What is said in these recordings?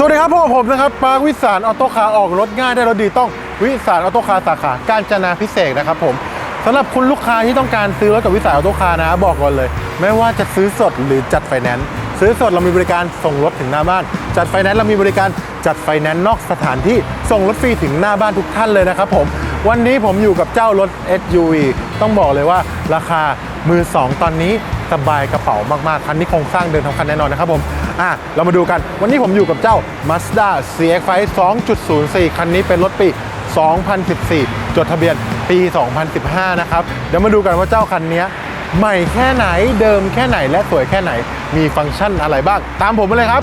สวัสดีครับพวกผมนะครับปาร์ควิสารออโต้คาร์ออกรถง่ายได้รถดีต้องวิสารออโต้คาร์สาขาการจนาพิเศษนะครับผมสำหรับคุณลูกค้าที่ต้องการซื้อรถกับวิสารออโต้คาร์นะบอกก่อนเลย ไม่ว่าจะซื้อสดหรือจัดไฟแนนซ์ซื้อสดเรามีบริการส่งรถถึงหน้าบ้าน จัดไฟแนนซ์เรามีบริการจัดไฟแนนซ์นอกสถานที่ส่งรถฟรีถึงหน้าบ้านทุกท่านเลยนะครับผมวันนี้ผมอยู่กับเจ้ารถ SUV ต้องบอกเลยว่าราคามือสองตอนนี้ สบายกระเป๋ามากๆ คันนี้โครงสร้างเดินทำคันแน่นอนนะครับผมอะเรามาดูกัน วันนี้ผมอยู่กับเจ้า Mazda CX-5 2.04 คันนี้เป็นรถปี 2014 จดทะเบียนปี 2015 นะครับ เดี๋ยวมาดูกันว่าเจ้าคันนี้ใหม่แค่ไหนเดิมแค่ไหนและสวยแค่ไหนมีฟังก์ชันอะไรบ้าง ตามผมมาเลยครับ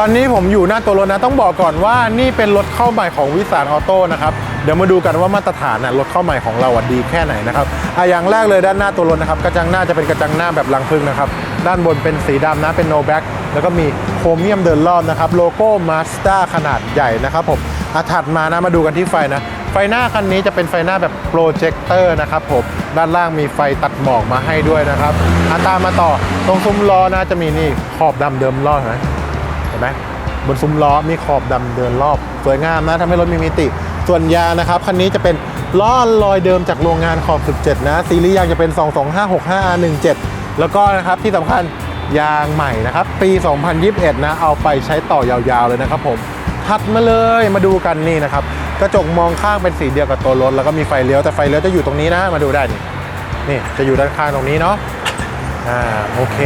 ตอนนี้ผมอยู่หน้าตัวรถนะต้องบอกก่อนว่านี่เป็นรถเข้าใหม่ของวิสารออโต้นะครับเดี๋ยวมาดูกันว่ามาตรฐานนะรถเข้าใหม่ของเราดีแค่ไหนนะครับอะอย่างแรกเลยด้านหน้าตัวรถนะครับกระจังหน้าจะเป็นกระจังหน้าแบบลังพึ่งนะครับด้านบนเป็นสีดำนะเป็นโนแบ็กแล้วก็มีโครเมียมเดินรอบนะครับโลโก้มาสด้าขนาดใหญ่นะครับผมอะถัดมานะมาดูกันที่ไฟนะไฟหน้าคันนี้จะเป็นไฟหน้าแบบโปรเจคเตอร์นะครับผมด้านล่างมีไฟตัดหมอกมาให้ด้วยนะครับอะตามมาต่อตรงซุ้มล้อนะจะมีนี่ขอบดำเดิมรอบนะ ห็นไหมบนซุ้มล้อมีขอบดำเดินรอบ สวยงามนะทำให้รถมีมิติ ส่วนยางนะครับคันนี้จะเป็นล้อลอยเดิมจากโรงงานขอบ 17 นะ ซีรีส์ยางจะเป็น 22565R17 แล้วก็นะครับที่สำคัญยางใหม่นะครับ ปี 2021 นะ เอาไปใช้ต่อยาวๆเลยนะครับผมถัดมาเลยมาดูกันนี่นะครับ กระจกมองข้างเป็นสีเดียวกับตัวรถ แล้วก็มีไฟเลี้ยวแต่ไฟเลี้ยวจะอยู่ตรงนี้นะมาดูได้นี่นี่จะอยู่ด้านข้างตรงนี้เนาะ อ่าโอเค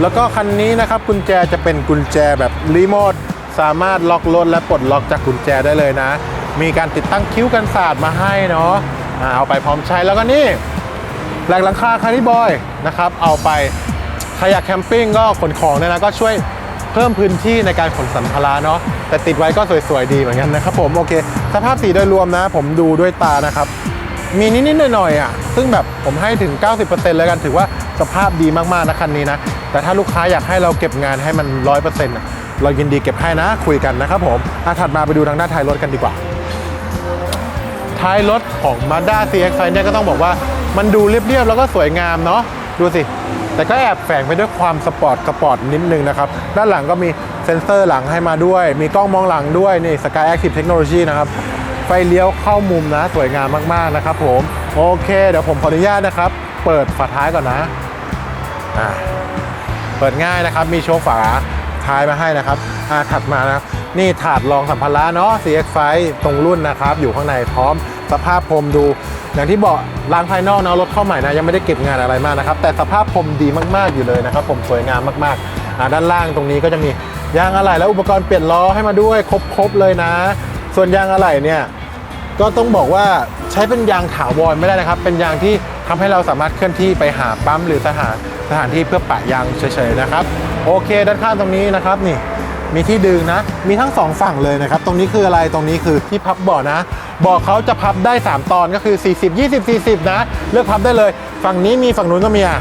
แล้วก็คันนี้นะครับกุญแจจะเป็นกุญแจแบบรีโมทสามารถล็อกรถและปลดล็อกจากกุญแจได้เลยนะ มีการติดตั้งคิ้วกันศาสตร์มาให้เนาะอ่าเอาไปพร้อมใช้แล้วก็นี่แหลกหลังคาคาริบอยนะครับเอาไปใครอยากแคมปิ้งก็ขนของเนี่ยนะก็ช่วยเพิ่มพื้นที่ในการขนสัมภาระเนาะแต่ติดไว้ก็สวยๆดีเหมือนกันนะครับผมโอเค สภาพสีโดยรวมนะ ผมดูด้วยตานะครับ มีนิดๆหน่อยๆอะซึ่งแบบผมให้ถึง 90%แล้วกันถือว่าสภาพดีมากๆนะคันนี้นะ แต่ถ้าลูกค้าอยากให้เราเก็บงานให้มัน 100%อะเรายินดีเก็บให้นะคุยกันนะครับผมอะถัดมาไปดูทางด้านท้ายรถกันดีกว่า ท้ายรถของ Mazda CX-5 เนี่ยก็ต้องบอกว่ามันดูเรียบๆแล้วก็สวยงามเนาะดูสิ แต่ก็แอบแฝงไปด้วยความสปอร์ตสปอร์ตนิดนึงนะครับ ด้านหลังก็มีเซ็นเซอร์หลังให้มาด้วย มีกล้องมองหลังด้วย นี่ Sky Active Technology นะครับ ไฟเลี้ยวเข้ามุมนะ สวยงามมากๆนะครับผมโอเคเดี๋ยวผมขออนุญาตนะครับ เปิดฝาท้ายก่อนนะอ่าเปิดง่ายนะครับ มีโชว์ฝาท้ายมาให้นะครับอ่าถัดมานะนี่ถาดรองสัมภาระเนาะ CX5 ตรงรุ่นนะครับ อยู่ข้างในพร้อมสภาพพรมดู อย่างที่บอกล้างภายนอกนะรถเข้าใหม่นะยังไม่ได้เก็บงานอะไรมากนะครับ แต่สภาพพรมดีมากๆอยู่เลยนะครับ ผมสวยงามมากๆด้านล่างตรงนี้ก็จะมียางอะไหล่และอุปกรณ์เปลี่ยนล้อให้มาด้วยครบๆเลยนะ ส่วนยางอะไหล่เนี่ย ก็ต้องบอกว่าใช้เป็นยางถาวรไม่ได้นะครับ เป็นยางที่ทำให้เราสามารถเคลื่อนที่ไปหาปั๊มหรือสถานสถานที่เพื่อปะยางเฉยๆนะครับ โอเค ด้านข้างตรงนี้นะครับนี่มีที่ดึงนะ มีทั้งสองฝั่งเลยนะครับ ตรงนี้คืออะไร ตรงนี้คือที่พับเบาะนะ เบาะเขาจะพับได้ 3 ตอนก็คือ 40 20 40 นะ เลือกพับได้เลย ฝั่งนี้มีฝั่งนู้นก็มีอะ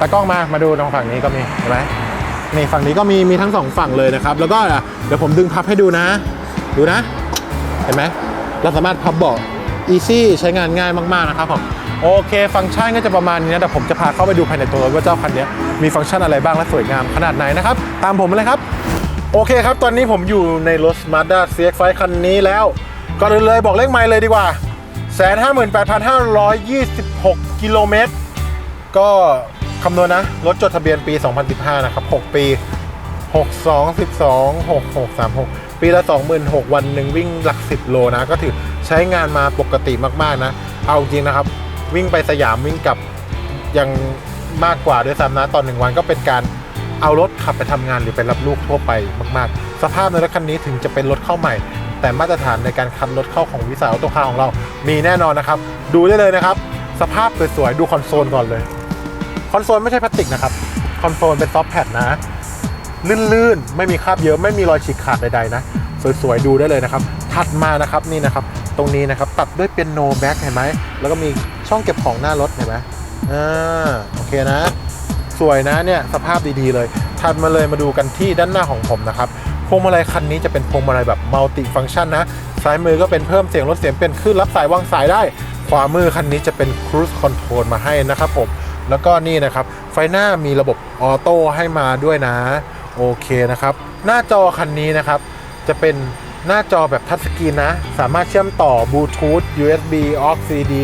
ตากล้องมา มาดูตรงฝั่งนี้ก็มี เห็นไหมนี่ฝั่งนี้ก็มี มีทั้งสองฝั่งเลยนะครับ แล้วก็เดี๋ยวผมดึงพับให้ดูนะ ดูนะ เห็นไหม เราสามารถพับเบาะ easy ใช้งานง่ายมากๆนะครับผมโอเค ฟังก์ชันก็จะประมาณนี้นะแต่ผมจะพาเข้าไปดูภายในตัวรถว่าเจ้าคันนี้มีฟังก์ชันอะไรบ้างและสวยงามขนาดไหนนะครับ ตามผมมาเลยครับ โอเคครับ ตอนนี้ผมอยู่ในรถ Mazda CX-5 คันนี้แล้วก่อนอื่นเลยบอกเลขไมล์เลยดีกว่า158,526กิโลเมตร ก็คำนวณนะ รถจดทะเบียนปี 2015 นะครับ 6 ปี 62 12 66 36 ปีละ 26,000 วันหนึ่งวิ่งหลัก 10 โลนะ ก็ถือใช้งานมาปกติมากๆนะ เอาจริงนะครับ วิ่งไปสยามวิ่งกลับยังมากกว่าด้วยซ้ำนะตอนหนึ่งวันก็เป็นการเอารถขับไปทำงานหรือไปรับลูกทั่วไปมากๆ สภาพในรถคันนี้ถึงจะเป็นรถเข้าใหม่ แต่มาตรฐานในการคัดรถเข้าของวิสาออโต้คาของเรา มีแน่นอนนะครับ ดูได้เลยนะครับ สภาพสวยๆดูคอนโซลก่อนเลย คอนโซลไม่ใช่พลาสติกนะครับ คอนโซลเป็นซอฟต์แพดนะ ลื่นๆ ไม่มีคราบเยอะไม่มีรอยฉีกขาดใดๆนะ สวยๆ ดูได้เลยนะครับ ถัดมานะครับนี่นะครับ ตรงนี้นะครับตัดด้วยเป็นโนแบ็กเห็นไหม แล้วก็มีช่องเก็บของหน้ารถเห็นไหมอ่าโอเคนะ สวยนะเนี่ยสภาพดีๆเลย ถัดมาเลยมาดูกันที่ด้านหน้าของผมนะครับพวงมาลัยคันนี้จะเป็นพวงมาลัยแบบมัลติฟัง c t ชันนะ ซ้ายมือก็เป็นเพิ่มเสียงลดเสียงเป็นขึ้นรับสายวางสายได้ ขวามือคันนี้จะเป็นครู i คอนโทรลมาให้นะครับผม แล้วก็นี่นะครับ ไฟหน้ามีระบบออโต้ให้มาด้วยนะ โอเคนะครับ หน้าจอคันนี้นะครับ จะเป็นหน้าจอแบบทัชสกรีนนะ สามารถเชื่อมต่อบลูทูธ USB aux CD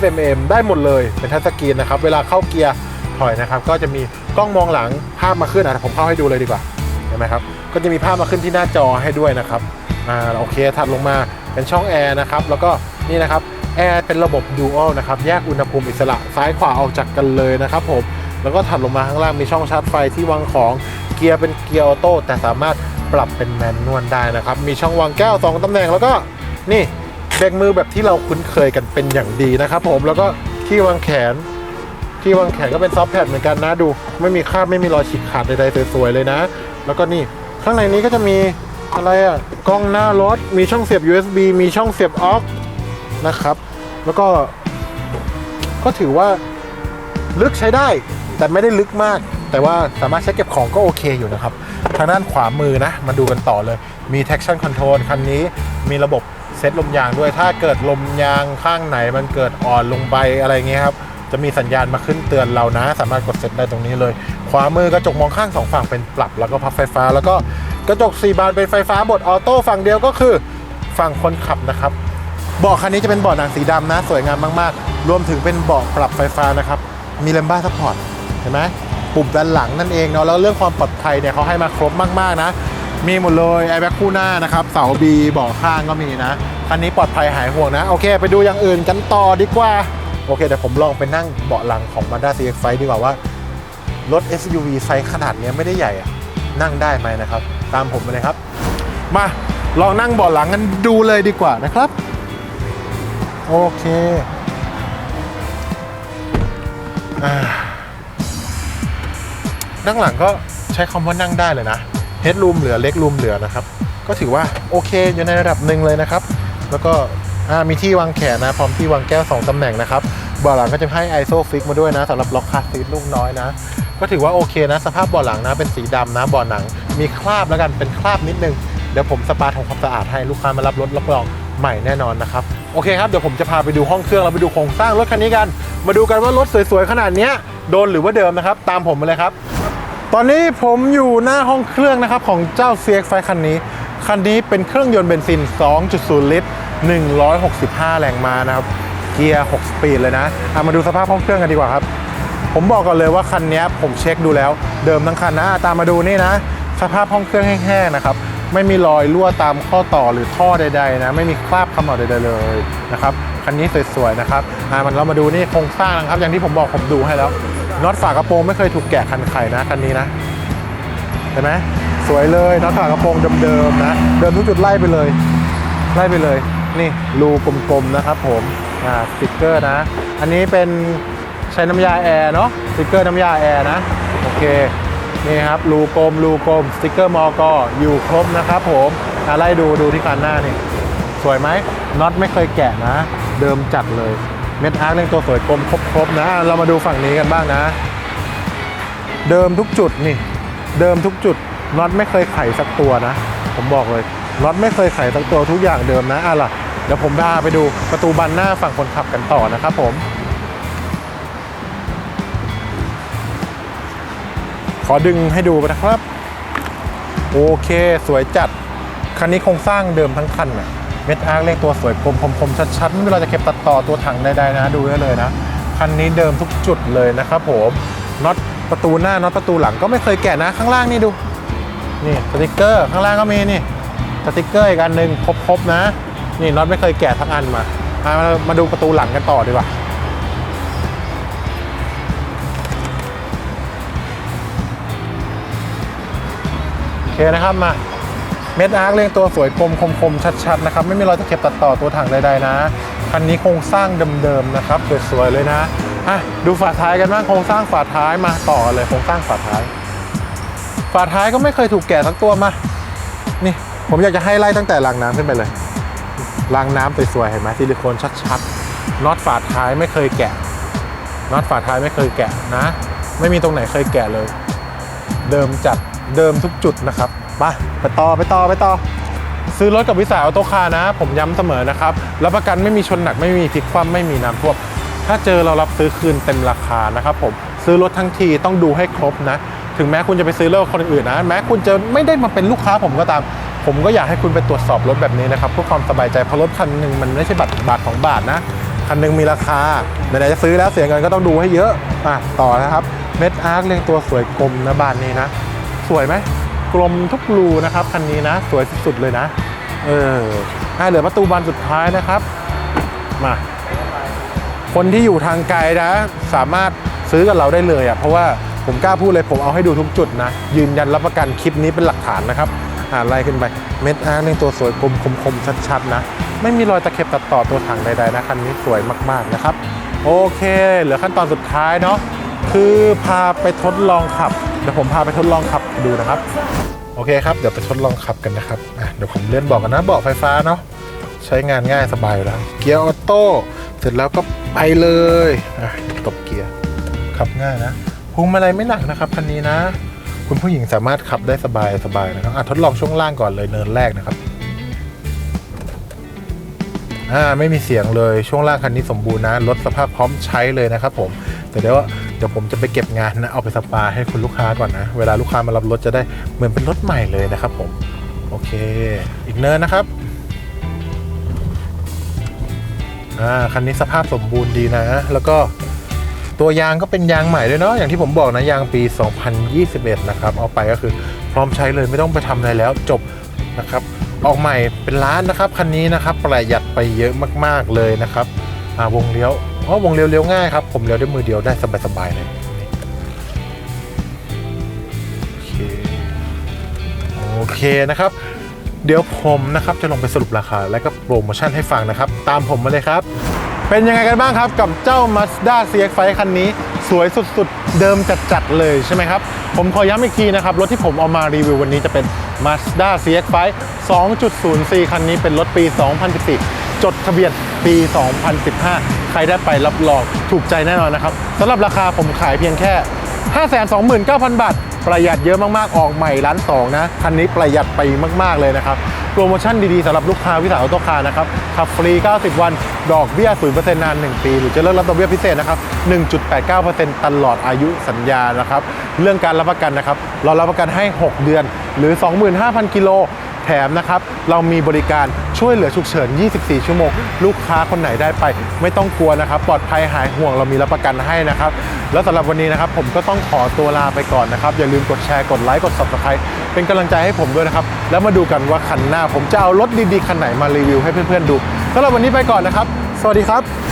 FMM ได้หมดเลยเป็นทัชสกรีนนะครับ เวลาเข้าเกียร์ถอยนะครับ ก็จะมีกล้องมองหลังภาพมาขึ้นอะผมเข้าให้ดูเลยดีกว่าเห็นไหมครับ ก็จะมีภาพมาขึ้นที่หน้าจอให้ด้วยนะครับอ่าโอเคถัดลงมาเป็นช่องแอร์นะครับ แล้วก็นี่นะครับแอร์เป็นระบบดูอัลนะครับ แยกอุณหภูมิอิสระซ้ายขวาออกจากกันเลยนะครับผม แล้วก็ถัดลงมาข้างล่างมีช่องชาร์จไฟที่วางของ กียร์เป็นเกียร์ออโต้แต่สามารถปรับเป็นแมนนวลได้นะครับ มีช่องวางแก้ว 2ตำแหน่งแล้วก็นี่เบรกมือแบบที่เราคุ้นเคยกันเป็นอย่างดีนะครับ ผมแล้วก็ที่วางแขน ที่วางแขนก็เป็นซอฟต์แพดเหมือนกันนะดู ไม่มีคราบไม่มีรอยฉีกขาดใดๆสวยๆเลยนะ แล้วก็นี่ข้างในนี้ก็จะมีอะไรอะกล้องหน้ารถ มีช่องเสียบ USB มีช่องเสียบออกนะครับ แล้วก็ก็ถือว่าลึกใช้ได้ แต่ไม่ได้ลึกมาก แต่ว่าสามารถใช้เก็บของก็โอเคอยู่นะครับ ทางด้านขวามือนะ มาดูกันต่อเลย มี traction control คันนี้มีระบบเซตลมยางด้วย ถ้าเกิดลมยางข้างไหนมันเกิดอ่อนลงไปอะไรเงี้ยครับ จะมีสัญญาณมาขึ้นเตือนเรานะ สามารถกดเซตได้ตรงนี้เลย ขวามือกระจกมองข้างสองฝั่งเป็นปรับ แล้วก็พับไฟฟ้า แล้วก็กระจก4บานเป็นไฟฟ้าบดออโต้ฝั่งเดียวก็คือฝั่งคนขับนะครับเบาะคันนี้จะเป็นเบาะหนังสีดำนะ สวยงามมาก ๆ รวมถึงเป็นเบาะปรับไฟฟ้านะครับ มีเลมบ้าซัพพอร์ตเห็นไหม ปุ่มด้านหลังนั่นเองเนาะแล้วเรื่องความปลอดภัยเนี่ยเขาให้มาครบมากๆนะ มีหมดเลยแอร์แบ็กคู่หน้านะครับเสาบีเบาะข้างก็มีนะคันนี้ปลอดภัยหายห่วงนะโอเค ไปดูอย่างอื่นกันต่อดีกว่าโอเคเดี๋ยวผมลองไปนั่งเบาะหลังของ Mazda CX-5 ดีกว่าว่ารถ SUV ไซส์ขนาดนี้ไม่ได้ใหญ่อะนั่งได้ไหมนะครับ ตามผมมาเลยครับ มาลองนั่งเบาะหลังกันดูเลยดีกว่านะครับ โอเคอ่า นั่งหลังก็ใช้คำว่านั่งได้เลยนะเฮดรูมเหลือเล็กรูมเหลือนะครับ ก็ถือว่าโอเคอยู่ในระดับหนึ่งเลยนะครับ แล้วก็มีที่วางแขนนะ พร้อมที่วางแก้ว 2ตำแหน่งนะครับบาะหลังก็จะให้ไอโซฟิกมาด้วยนะสำหรับล็อกคาซีทลูกน้อยนะ ก็ถือว่าโอเคนะ สภาพบาะหลังนะเป็นสีดำนะบาะหนัง มีคราบแล้วกันเป็นคราบนิดนึง เดี๋ยวผมสปาทำความสะอาดให้ลูกค้ามารับรถรับรองใหม่แน่นอนนะครับโอเคครับเดี๋ยวผมจะพาไปดูห้องเครื่องแล้วไปดูโครงสร้างรถคันนี้กัน มาดูกันว่ารถสวยๆขนาดนี้โดนหรือว่าเดิมนะครับ ตามผมมาเลยครับ ตอนนี้ผมอยู่หน้าห้องเครื่องนะครับของเจ้า CX-5 คันนี้ คันนี้เป็นเครื่องยนต์เบนซิน 2.0 ลิตร 165 แรงม้านะครับ เกียร์ 6 สปีดเลยนะเอามาดูสภาพห้องเครื่องกันดีกว่าครับ ผมบอกก่อนเลยว่าคันนี้ผมเช็คดูแล้ว เดิมทั้งคันนะ ตามมาดูนี่นะ สภาพห้องเครื่องแห้งๆนะครับ ไม่มีรอยรั่วตามข้อต่อหรือท่อใดๆนะ ไม่มีคราบขม่าใดๆเลยนะครับ คันนี้สวยๆนะครับ อะมันเรามาดูนี่โครงสร้างนะครับ อย่างที่ผมบอกผมดูให้แล้ว น็อตฝากระโปรงไม่เคยถูกแกะคันไข่นะคันนี้นะเห็นไหมสวยเลยน็อตฝากระโปรงเดิมๆนะเดิมทุกจุดไล่ไปเลย ไล่ไปเลย นี่รูกลมๆนะครับ ผมอ่าสติกเกอร์นะ อันนี้เป็นใช้น้ำยาแอร์เนาะสติกเกอร์น้ำยาแอร์นะโอเคนี่ครับรูกลมรูกลมสติกเกอร์มอกอยู่ครบนะครับ ผมอะไล่ดูดูที่คันหน้านี่สวยไหมน็อตไม่เคยแกะนะ เดิมจัดเลย เม็ดอาร์คเร่งตัวสวยกลมครบๆนะ เรามาดูฝั่งนี้กันบ้างนะ เดิมทุกจุดนี่ เดิมทุกจุดน็อตไม่เคยไขสักตัวนะ ผมบอกเลยน็อตไม่เคยไขสักตัวทุกอย่างเดิมนะอะล่ะเดี๋ยวผมพาไปดูประตูบานหน้าฝั่งคนขับกันต่อนะครับผม ขอดึงให้ดูนะครับ โอเคสวยจัด คันนี้โครงสร้างเดิมทั้งคันน่ะ เม็ดอาร์คเลขตัวสวยกลมคมๆชัดๆไม่ว่าเราจะเก็บตัดต่อตัวถังใดๆนะดูได้เลยนะคันนี้เดิมทุกจุดเลยนะครับผมน็อตประตูหน้าน็อตประตูหลังก็ไม่เคยแกะนะข้างล่างนี่ดูนี่สติกเกอร์ข้างล่างก็มีนี่สติกเกอร์อีกอันหนึ่งครบๆนะ นี่น็อตไม่เคยแกะทั้งอันมามามาดูประตูหลังกันต่อดีกว่าโอเคนะครับมา เม็ดอาร์คเรียงตัวสวยกลมคมๆชัดๆนะครับไม่มีรอยตะเข็บตัดต่อตัวถังใดๆนะคันนี้โครงสร้างเดิมๆนะครับสวยๆเลยนะอะดูฝาท้ายกันบ้างโครงสร้างฝาท้ายมาต่อเลยโครงสร้างฝาท้าย ฝาท้ายก็ไม่เคยถูกแกะสักตัวมา นี่ผมอยากจะให้ไล่ตั้งแต่รางน้ำขึ้นไปเลยรางน้ำสวยๆเห็นไหมซิลิโคนชัดๆน็อตฝาท้ายไม่เคยแกะน็อตฝาท้ายไม่เคยแกะนะ ไม่มีตรงไหนเคยแกะเลย เดิมจัดเดิมทุกจุดนะครับ ไปไปต่อไปต่อไปต่อ ซื้อรถกับวิสาออโตคาร์นะ ผมย้ำเสมอนะครับรับประกันไม่มีชนหนักไม่มีพลิกคว่ำไม่มีน้ำท่วมถ้าเจอเรารับซื้อคืนเต็มราคานะครับผมซื้อรถทั้งทีต้องดูให้ครบนะ ถึงแม้คุณจะไปซื้อรถคนอื่นนะ แม้คุณจะไม่ได้มาเป็นลูกค้าผมก็ตาม ผมก็อยากให้คุณไปตรวจสอบรถแบบนี้นะครับเพื่อความสบายใจเพราะรถคันหนึ่งมันไม่ใช่บัตรบาทของบาทนะคันหนึ่งมีราคาไหนๆจะซื้อแล้วเสียเงินก็ต้องดูให้เยอะอะต่อนะครับเม็ดอาร์คเรียงตัวสวยกลมนะบานนี้นะ สวยไหม กลมทุกรูนะครับคันนี้นะสวยสุดๆเลยนะเอออะเหลือประตูบานสุดท้ายนะครับมาคนที่อยู่ทางไกลนะ สามารถซื้อกับเราได้เลยอะเพราะว่าผมกล้าพูดเลยผมเอาให้ดูทุกจุดนะ ยืนยันรับประกันคลิปนี้เป็นหลักฐานนะครับอ่านไล่ขึ้นไปเม็ดอาร์ในตัวสวยกลมคมๆชัดๆนะ ไม่มีรอยตะเข็บตัดต่อตัวถังใดๆนะคันนี้สวยมากๆนะครับ โอเค เหลือขั้นตอนสุดท้ายเนาะ คือพาไปทดลองขับเดี๋ยวผมพาไปทดลองขับดูนะครับ โอเคครับเดี๋ยวไปทดลองขับกันนะครับอะเดี๋ยวผมเลื่อนบอกกันนะเบาะไฟฟ้าเนาะใช้งานง่ายสบายอยู่แล้ว เกียร์ออโต้เสร็จแล้วก็ไปเลยอะตบเกียร์ขับง่ายนะพวงมาลัยไม่หนักนะครับคันนี้นะ คุณผู้หญิงสามารถขับได้สบายสบายนะครับอะทดลองช่วงล่างก่อนเลยเนินแรกนะครับอ่าไม่มีเสียงเลยช่วงล่างคันนี้สมบูรณ์นะรถสภาพพร้อมใช้เลยนะครับผม แต่เดี๋ยวเดี๋ยวผมจะไปเก็บงานนะ เอาไปสปาให้คุณลูกค้าก่อนนะ เวลาลูกค้ามารับรถจะได้เหมือนเป็นรถใหม่เลยนะครับผมโอเค อีกเนินนะครับอ่าคันนี้สภาพสมบูรณ์ดีนะ แล้วก็ตัวยางก็เป็นยางใหม่ด้วยเนาะอย่างที่ผมบอกนะยางปี 2021 นะครับเอาไปก็คือพร้อมใช้เลยไม่ต้องไปทำอะไรแล้วจบนะครับออกใหม่เป็นล้านนะครับคันนี้นะครับประหยัดไปเยอะมากๆเลยนะครับวงเลี้ยว อ๋อวงเลี้ยวเลี้ยง่ายครับ ผมเลี้ยวด้วยมือเดียวได้สบายๆเลยโอเคโอเคนะครับ เดี๋ยวผมนะครับจะลงไปสรุปราคา และก็โปรโมชั่นให้ฟังนะครับ ตามผมมาเลยครับ เป็นยังไงกันบ้างครับกับเจ้า Mazda CX-5 คันนี้ สวยสุดๆ เดิมจัดๆเลยใช่ไหมครับ ผมขอย้ำอีกทีนะครับ รถที่ผมเอามารีวิววันนี้จะเป็น Mazda CX-5 2.0C คันนี้เป็นรถปี 2014 จดทะเบียนปี 2015 ใครได้ไปรับรองถูกใจแน่นอนนะครับสำหรับราคาผมขายเพียงแค่ 529,000 บาท ประหยัดเยอะมาก ๆ ออกใหม่ล้านสองนะ คันนี้ประหยัดไปมาก ๆ เลยนะครับ โปรโมชั่นดี ๆสำหรับลูกค้าวิสาหออโตคานะครับ ขับฟรี 90 วัน ดอกเบี้ย 0%นาน 1 ปี หรือจะเลือกรับดอกเบี้ยพิเศษนะครับ 1.89%ตลอดอายุสัญญานะครับ เรื่องการรับประกันนะครับ เรารับประกันให้ 6 เดือน หรือ 25,000 กิโล มนะครับเรามีบริการช่วยเหลือฉุกเฉิน 24 ชั่วโมง ลูกค้าคนไหนได้ไป ไม่ต้องกลัวนะครับ ปลอดภัยหายห่วงเรามีรับประกันให้นะครับ แล้วสำหรับวันนี้นะครับผมก็ต้องขอตัวลาไปก่อนนะครับ อย่าลืมกดแชร์กดไลค์กด subscribe เป็นกำลังใจให้ผมด้วยนะครับ แล้วมาดูกันว่าคันหน้า ผมจะเอารถดีๆคันไหนมารีวิวให้เพื่อนๆดูสำหรับวันนี้ไปก่อนนะครับ สวัสดีครับ